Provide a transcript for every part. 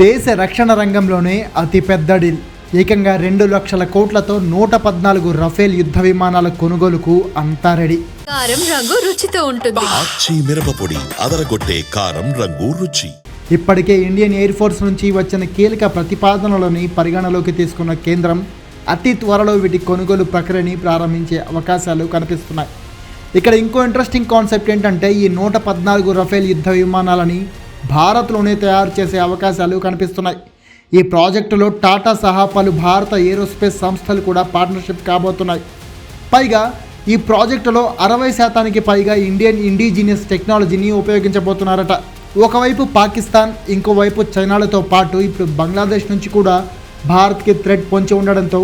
దేశ రక్షణ రంగంలోనే అతిపెద్ద డీల్. ఏకంగా రెండు లక్షల కోట్లతో నూట పద్నాలుగు రఫేల్ యుద్ధ విమానాల కొనుగోలుకు అంతా రెడీ. కారం రంగు రుచితో ఉంటుంది. ఆచి మిరపపొడి అదరగొట్టే కారం రంగు రుచి. ఇప్పటికే ఇండియన్ ఎయిర్ ఫోర్స్ నుంచి వచ్చిన కీలక ప్రతిపాదనలని పరిగణలోకి తీసుకున్న కేంద్రం అతి త్వరలో వీటి కొనుగోలు ప్రక్రియని ప్రారంభించే అవకాశాలు కనిపిస్తున్నాయి. ఇక్కడ ఇంకో ఇంట్రెస్టింగ్ కాన్సెప్ట్ ఏంటంటే ఈ నూట పద్నాలుగు రఫేల్ యుద్ధ విమానాలని భారత్లోనే తయారు చేసే అవకాశాలు కనిపిస్తున్నాయి. ఈ ప్రాజెక్టులో టాటా సహా పలు భారత ఏరోస్పేస్ సంస్థలు కూడా పార్ట్నర్షిప్ కాబోతున్నాయి. పైగా ఈ ప్రాజెక్టులో అరవై శాతానికి పైగా ఇండియన్ ఇండిజినియస్ టెక్నాలజీని ఉపయోగించబోతున్నారట. ఒకవైపు పాకిస్తాన్ ఇంకోవైపు చైనాలతో పాటు ఇప్పుడు బంగ్లాదేశ్ నుంచి కూడా భారత్కి థ్రెడ్ పొంచి ఉండడంతో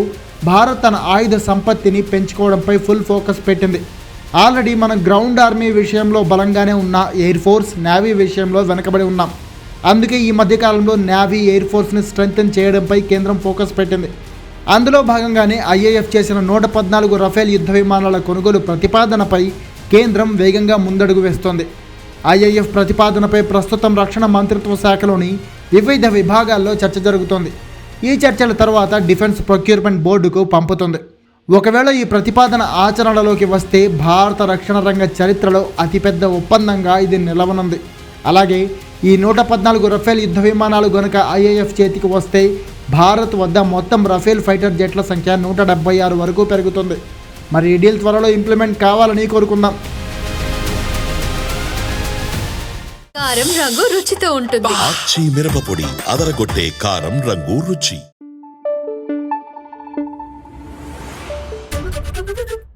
భారత్ తన ఆయుధ సంపత్తిని పెంచుకోవడంపై ఫుల్ ఫోకస్ పెట్టింది. ఆల్రెడీ మనం గ్రౌండ్ ఆర్మీ విషయంలో బలంగానే ఉన్న ఎయిర్ ఫోర్స్ నేవీ విషయంలో వెనకబడి ఉన్నాం. అందుకే ఈ మధ్యకాలంలో నేవీ ఎయిర్ ఫోర్స్ని స్ట్రెంగ్తన్ చేయడంపై కేంద్రం ఫోకస్ పెట్టింది. అందులో భాగంగానే ఐఏఎఫ్ చేసిన నూట పద్నాలుగు రఫేల్ యుద్ధ విమానాల కొనుగోలు ప్రతిపాదనపై కేంద్రం వేగంగా ముందడుగు వేస్తోంది. ఐఏఎఫ్ ప్రతిపాదనపై ప్రస్తుతం రక్షణ మంత్రిత్వ శాఖలోని వివిధ విభాగాల్లో చర్చ జరుగుతోంది. ఈ చర్చల తర్వాత డిఫెన్స్ ప్రొక్యూర్మెంట్ బోర్డుకు పంపుతుంది. ఒకవేళ ఈ ప్రతిపాదన ఆచరణలోకి వస్తే భారత రక్షణ రంగ చరిత్రలో అతిపెద్ద ఒప్పందంగా ఇది నిలవనుంది. అలాగే ఈ నూట పద్నాలుగు రఫేల్ యుద్ధ విమానాలు గనుక ఐఏఎఫ్ చేతికి వస్తే భారత్ వద్ద మొత్తం రఫేల్ ఫైటర్ జెట్ల సంఖ్య నూట డెబ్బై ఆరు వరకు పెరుగుతుంది. మరి ఈ డీల్ త్వరలో ఇంప్లిమెంట్ కావాలని కోరుకుందాం. కారం రంగు రుచితో ఉంటుంది. ఆచి మిరపపొడి అదరగొట్టే కారం రంగు రుచి. Thank you.